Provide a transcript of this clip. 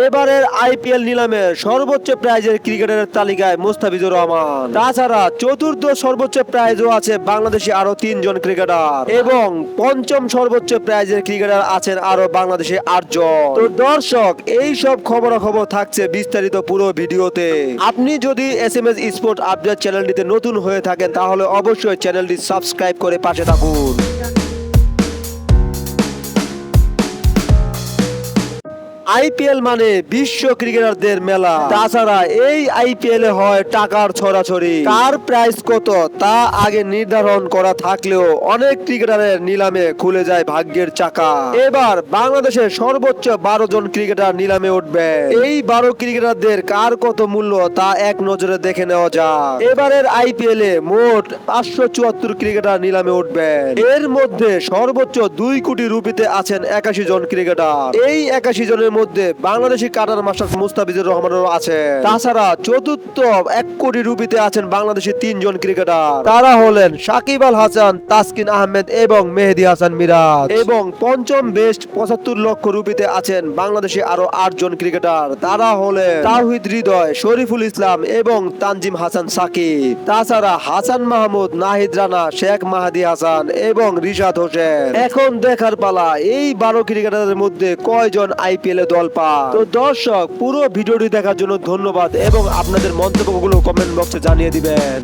এবারের আইপিএল নিলামে সর্বোচ্চ প্রাইজের ক্রিকেটারের তালিকায় মুস্তাফিজুর রহমান। তাছাড়া চতুর্থ সর্বোচ্চ প্রাইজও আছে বাংলাদেশি আরও তিনজন ক্রিকেটার। এবং পঞ্চম সর্বোচ্চ প্রাইজের ক্রিকেটার আছেন আরও বাংলাদেশে আটজন। তো দর্শক, এই সব খবরাখবর থাকছে বিস্তারিত পুরো ভিডিওতে। আপনি যদি S M S sport update চ্যানেলটিতে নতুন হয়ে থাকেন, তাহলে অবশ্যই চ্যানেলটি সাবস্ক্রাইব করে পাশে থাকুন। আইপিএল মানে বিশ্ব ক্রিকেটারদের মেলা। তাছাড়া এই আইপিএল এ হয় টাকার ছড়াছড়ি। কার প্রাইস কত তা আগে নির্ধারণ করা থাকলেও অনেক ক্রিকেটারের নিলামে খুলে যায় ভাগ্যের চাকা। এবার বাংলাদেশের সর্বোচ্চ বারো জন ক্রিকেটার নিলামে উঠবে। এই বারো ক্রিকেটারদের কার কত মূল্য তা এক নজরে দেখে নেওয়া যাক। এবারের আইপিএল এ মোট পাঁচশো চুয়াত্তর ক্রিকেটার নিলামে উঠবে। এর মধ্যে সর্বোচ্চ দুই কোটি রুপিতে আছেন একাশি জন ক্রিকেটার। এই একাশি জনের মধ্যে বাংলাদেশি কাটার মাস্টার মুস্তাফিজুর রহমানও আছে তাছাড়া চতুর্থ এক কোটি রুপিতে আছেন বাংলাদেশি তিনজন ক্রিকেটার। তারা হলেন সাকিব আল হাসান, তাসকিন আহমেদ এবং মেহেদি হাসান মিরাজ। এবং পঞ্চম বেস্ট পঁচাত্তর লক্ষ রুপিতে আছেন বাংলাদেশি আরও আটজন ক্রিকেটার। তারা হলেন তাহিদ হৃদয়, শরীফুল ইসলাম এবং তানজিম হাসান সাকিব। তাছাড়া হাসান মাহমুদ, নাহিদ রানা, শেখ মাহাদি হাসান এবং রিশাদ হোসেন। এখন দেখার পালা, এই বারো ক্রিকেটারের মধ্যে কয়জন আইপিএল এ দল পায় তো দর্শক, পুরো ভিডিওটি দেখার জন্য ধন্যবাদ এবং আপনাদের মন্তব্যগুলো কমেন্ট বক্সে জানিয়ে দিবেন।